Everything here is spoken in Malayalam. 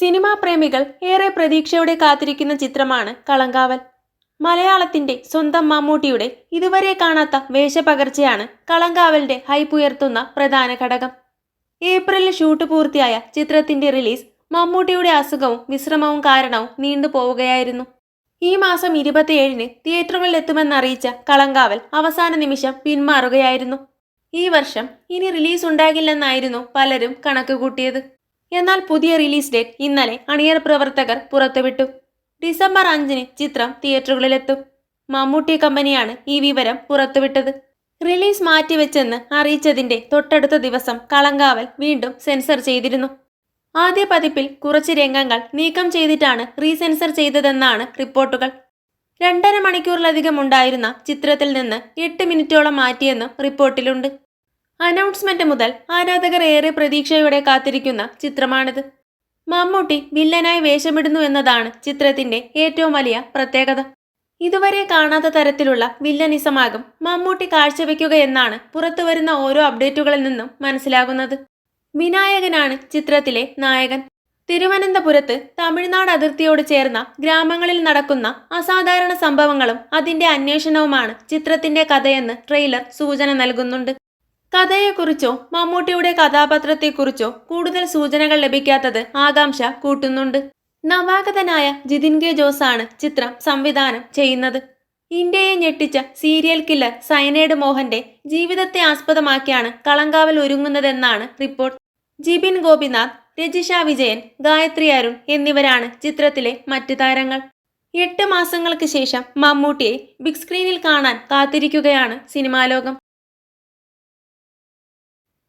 സിനിമാ പ്രേമികൾ ഏറെ പ്രതീക്ഷയോടെ കാത്തിരിക്കുന്ന ചിത്രമാണ് കളങ്കാവൽ. മലയാളത്തിന്റെ സ്വന്തം മമ്മൂട്ടിയുടെ ഇതുവരെ കാണാത്ത വേഷപകർച്ചയാണ് കളങ്കാവലിന്റെ ഹൈപ്പ് ഉയർത്തുന്ന പ്രധാന ഘടകം. ഏപ്രിലിൽ ഷൂട്ട് പൂർത്തിയായ ചിത്രത്തിന്റെ റിലീസ് മമ്മൂട്ടിയുടെ അസുഖവും വിശ്രമവും കാരണവും നീണ്ടുപോവുകയായിരുന്നു ഈ മാസം ഇരുപത്തിയേഴിന് തിയേറ്ററുകളിൽ എത്തുമെന്നറിയിച്ച കളങ്കാവൽ അവസാന നിമിഷം പിന്മാറുകയായിരുന്നു. ഈ വർഷം ഇനി റിലീസ് ഉണ്ടാകില്ലെന്നായിരുന്നു പലരും കണക്കുകൂട്ടിയത്. എന്നാൽ പുതിയ റിലീസ് ഡേറ്റ് ഇന്നലെ അണിയർ പ്രവർത്തകർ പുറത്തുവിട്ടു. ഡിസംബർ അഞ്ചിന് ചിത്രം തിയേറ്ററുകളിലെത്തും. മമ്മൂട്ടി കമ്പനിയാണ് ഈ വിവരം പുറത്തുവിട്ടത്. റിലീസ് മാറ്റിവെച്ചെന്ന് അറിയിച്ചതിന്റെ തൊട്ടടുത്ത ദിവസം കളങ്കാവൽ വീണ്ടും സെൻസർ ചെയ്തിരുന്നു. ആദ്യ പതിപ്പിൽ കുറച്ച് രംഗങ്ങൾ നീക്കം ചെയ്തിട്ടാണ് റീസെൻസർ ചെയ്തതെന്നാണ് റിപ്പോർട്ടുകൾ. രണ്ടര മണിക്കൂറിലധികം ഉണ്ടായിരുന്ന ചിത്രത്തിൽ നിന്ന് എട്ട് മിനിറ്റോളം മാറ്റിയെന്നും റിപ്പോർട്ടിലുണ്ട്. അനൗൺസ്മെന്റ് മുതൽ ആരാധകർ ഏറെ പ്രതീക്ഷയോടെ കാത്തിരിക്കുന്ന ചിത്രമാണിത്. മമ്മൂട്ടി വില്ലനായി വേഷമിടുന്നു എന്നതാണ് ചിത്രത്തിന്റെ ഏറ്റവും വലിയ പ്രത്യേകത. ഇതുവരെ കാണാത്ത തരത്തിലുള്ള വില്ലനിസമാകും മമ്മൂട്ടി കാഴ്ചവെക്കുകയെന്നാണ് പുറത്തുവരുന്ന ഓരോ അപ്ഡേറ്റുകളിൽ നിന്നും മനസ്സിലാകുന്നത്. വിനായകനാണ് ചിത്രത്തിലെ നായകൻ. തിരുവനന്തപുരത്ത് തമിഴ്നാട് അതിർത്തിയോട് ചേർന്ന ഗ്രാമങ്ങളിൽ നടക്കുന്ന അസാധാരണ സംഭവങ്ങളും അതിന്റെ അന്വേഷണവുമാണ് ചിത്രത്തിന്റെ കഥയെന്ന് ട്രെയിലർ സൂചന നൽകുന്നുണ്ട്. കഥയെക്കുറിച്ചോ മമ്മൂട്ടിയുടെ കഥാപാത്രത്തെക്കുറിച്ചോ കൂടുതൽ സൂചനകൾ ലഭിക്കാത്തത് ആകാംക്ഷ കൂട്ടുന്നുണ്ട്. നവാഗതനായ ജിതിൻ കെ ജോസാണ് ചിത്രം സംവിധാനം ചെയ്യുന്നത്. ഇന്ത്യയെ ഞെട്ടിച്ച സീരിയൽ കില്ലർ സയനേഡ് മോഹന്റെ ജീവിതത്തെ ആസ്പദമാക്കിയാണ് കളങ്കാവൽ ഒരുങ്ങുന്നതെന്നാണ് റിപ്പോർട്ട്. ജിബിൻ ഗോപിനാഥ് രജിഷ വിജയൻ ഗായത്രി അരുൺ എന്നിവരാണ് ചിത്രത്തിലെ മറ്റ് താരങ്ങൾ. എട്ട് മാസങ്ങൾക്ക് ശേഷം മമ്മൂട്ടിയെ ബിഗ് സ്ക്രീനിൽ കാണാൻ കാത്തിരിക്കുകയാണ് സിനിമാ ലോകം.